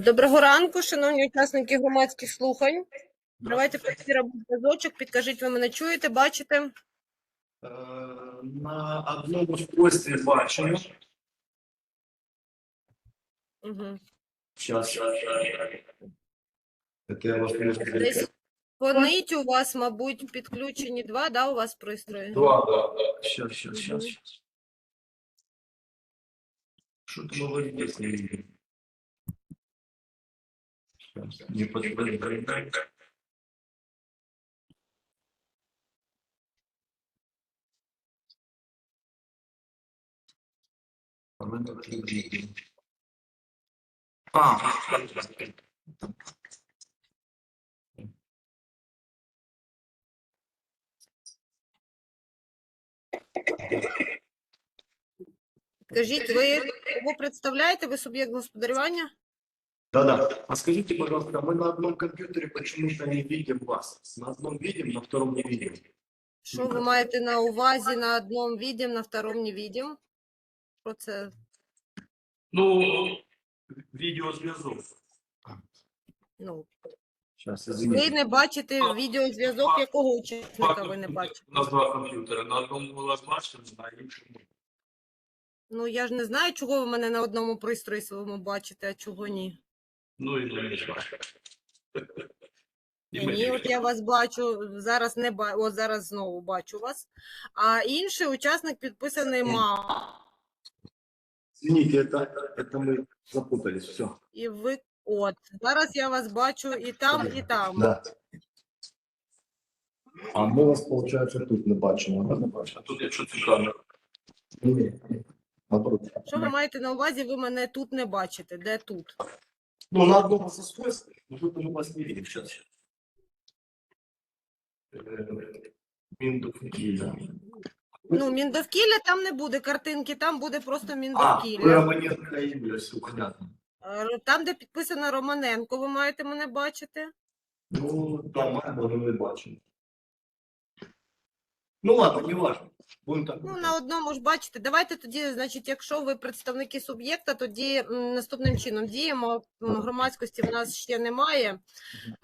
Доброго ранку, шановні учасники громадських слухань. Давайте перевіримо зв'язочок. Підкажіть, ви мене чуєте, бачите? Е, На одному спості бачимо. Угу. Вас Десь фонить у вас, мабуть, підключені два, да, у вас пристрої? Два, да, да. Сейчас, сейчас, Мгм. Сейчас. Что-то мы здесь не не видим. А, Скажіть, ви кого представляєте? Ви суб'єкт господарювання? Да-да. А скажите, пожалуйста, мы на одном компьютере почему-то не видим вас. На одном видим, на втором не видим. Що ви маєте на увазі на одному відім, на второму не відім? Що це? Ну, видеозв'язок. Ну, Сейчас, ви извините. не бачите відеозв'язок, якого учасника ви не бачите? У нас два комп'ютери. На одному була бачимо, на іншому. Ну, я ж не знаю, чого ви мене на одному пристрої своєму бачите, а чого ні. Ну і не знаю. І ми Ні, от я вас бачу, зараз не бачу, от зараз знову бачу вас. А інший учасник підписаний ма. Извините, это, это мы запутались. Все. І ви от зараз я вас бачу і там, і там. Да. А ми вас, виходить, тут не бачимо. Ми не А бачимо. тут, якщо цікаво, Ні, наоборот. Що ви маєте на увазі? Ви мене тут не бачите. Де тут? Ну, на одном застройстве, но тут мы вас не видим. Миндовкиля. Ну, міндовкілля там не буде картинки, там буде просто А, міндовкілля. Романенко Игорь, все понятно. Е, Там, де підписано Романенко, ви маєте мене бачити. Ну, там ми не бачимо. Ну ладно, не важно. Так. Ну, на одному ж бачите. Давайте тоді, значить, якщо ви представники суб'єкта, тоді м, наступним чином діємо. М, Громадськості в нас ще немає,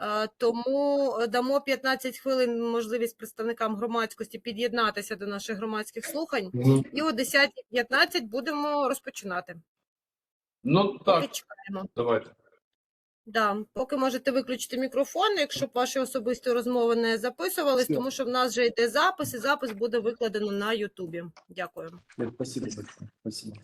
е, тому е, дамо 15 хвилин можливість представникам громадськості під'єднатися до наших громадських слухань. Мгм. І о 10.15 будемо розпочинати. ну так, чекаємо. давайте. Да, поки можете виключити мікрофон, якщо б ваші особисті розмови не записувались, Все. тому що в нас вже йде запис, і запис буде викладено на Ютубі. Дякую. Нет, Спасибо большое. Спасибо.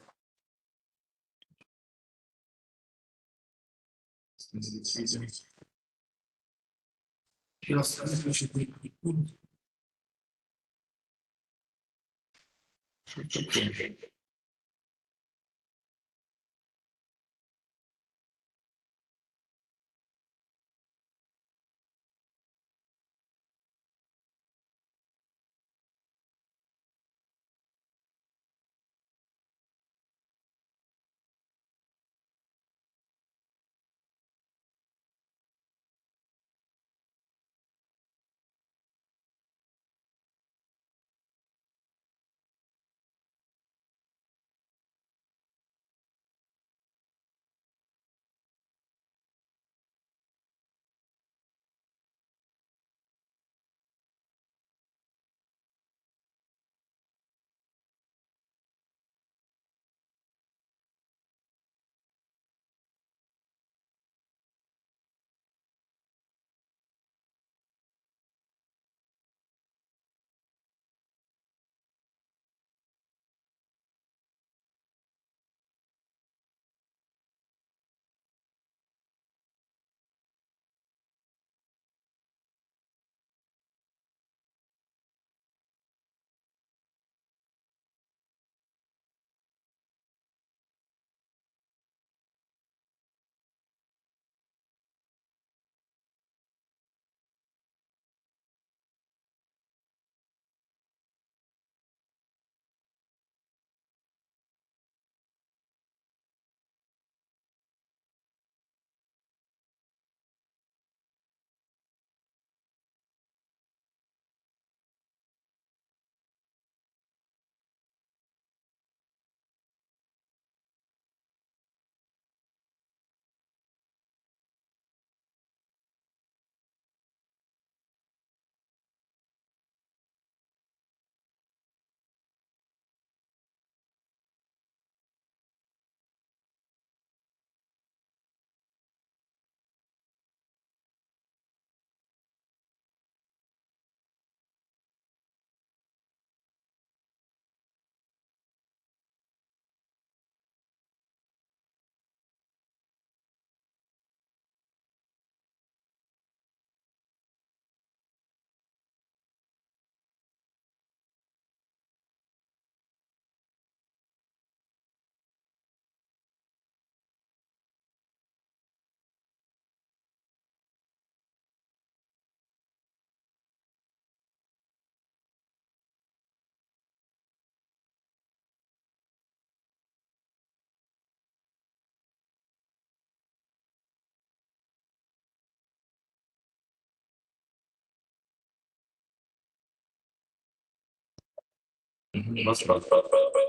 Сейчас, значит, Что такое?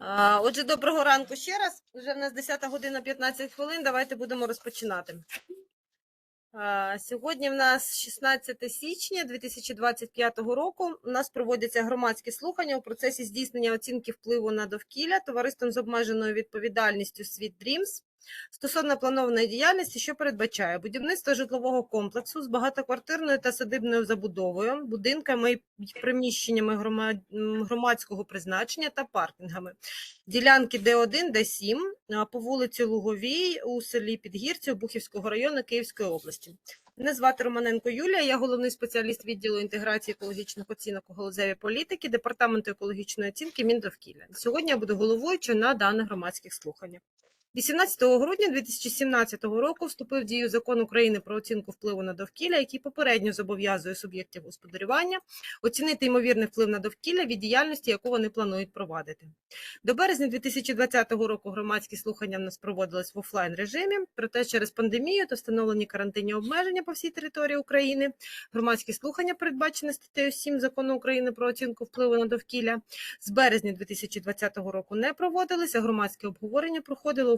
Отже, доброго ранку ще раз. Вже в нас 10 година 15 хвилин. Давайте будемо розпочинати. Сьогодні в нас 16 січня 2025 року. У нас проводяться громадські слухання у процесі здійснення оцінки впливу на довкілля товариством з обмеженою відповідальністю Світ Дрімс стосовно планованої діяльності, що передбачає будівництво житлового комплексу з багатоквартирною та садибною забудовою, будинками і приміщеннями громадського призначення та паркінгами. Ділянки Д1, Д7 по вулиці Луговій у селі Підгірці Обухівського району Київської області. Мене звати Романенко Юлія, я головний спеціаліст відділу інтеграції екологічних оцінок у галузевій політики Департаменту екологічної оцінки Міндовкілля. Сьогодні я буду головуючою на даних громадських слуханнях. 18 грудня 2017 року вступив в дію закон України про оцінку впливу на довкілля, який попередньо зобов'язує суб'єктів господарювання оцінити ймовірний вплив на довкілля від діяльності, яку вони планують провадити. До березня 2020 року громадські слухання в нас проводились в офлайн режимі, проте через пандемію та встановлені карантинні обмеження по всій території України. Громадські слухання, передбачені статтею 7 закону України про оцінку впливу на довкілля, з березня 2020 року не проводилися. Громадське обговорення проходило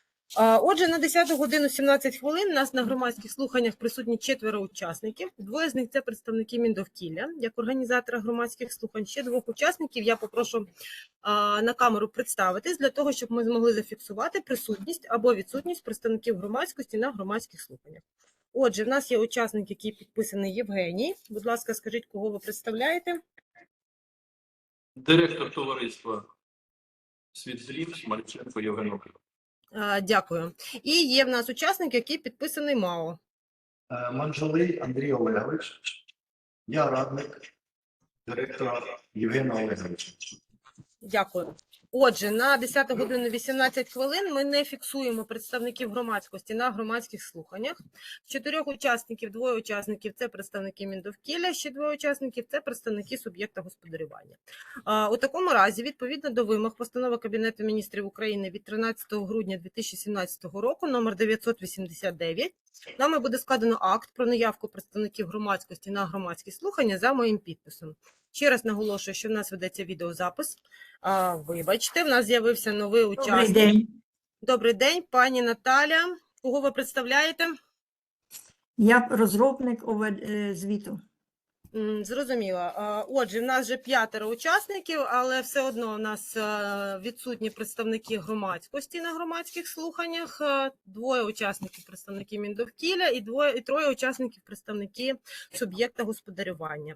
Отже, на 10 годину 17 хвилин нас на громадських слуханнях присутні четверо учасників. Двоє з них це представники Міндовкілля, як організатора громадських слухань. Ще двох учасників я попрошу на камеру представитись для того, щоб ми змогли зафіксувати присутність або відсутність представників громадськості на громадських слуханнях. Отже, в нас є учасник, який підписаний Євгеній. Будь ласка, скажіть, кого ви представляєте? Директор товариства Світ Дрімс Марченко Євген Окрив. А, Дякую. І є в нас учасник, який підписаний МАО. Е, Андрій Олегович. Я радник директора Євгена Олеговича. Дякую. Отже, на 10 годину 18 хвилин ми не фіксуємо представників громадськості на громадських слуханнях. Чотирьох учасників, двоє учасників це представники Міндовкілля, ще двоє учасників це представники суб'єкта господарювання. У такому разі, відповідно до вимог постанови Кабінету міністрів України від 13 грудня 2017 року, номер 989, нами буде складено акт про наявку представників громадськості на громадські слухання за моїм підписом. Ще раз наголошую, що в нас ведеться відеозапис. А, вибачте, в нас з'явився новий Добрий учасник. день. Добрий день, пані Наталя. Кого ви представляєте? Я розробник е, звіту. А, Отже, в нас вже п'ятеро учасників, але все одно у нас е, відсутні представники громадськості на громадських слуханнях. Е, Двоє учасників представники Міндовкілля і двоє і троє учасників представники суб'єкта господарювання.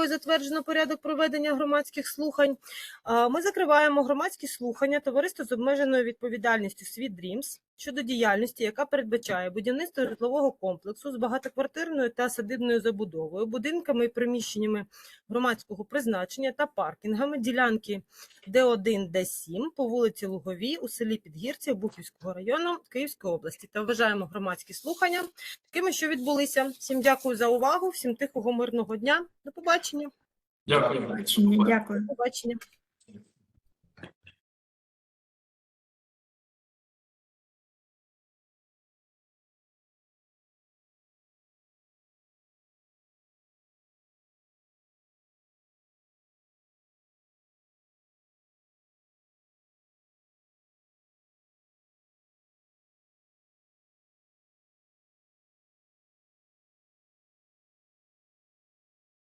якою затверджено порядок проведення громадських слухань, ми закриваємо громадські слухання. Товариства з обмеженою відповідальністю Світ Дрімс щодо діяльності, яка передбачає будівництво житлового комплексу з багатоквартирною та садибною забудовою, будинками і приміщеннями громадського призначення та паркінгами ділянки Д1, Д7 по вулиці Луговій у селі Підгірці Бухівського району Київської області. Та вважаємо громадські слухання такими, що відбулися. Всім дякую за увагу, всім тихого мирного дня. До побачення. Дякую. Дякую. До побачення.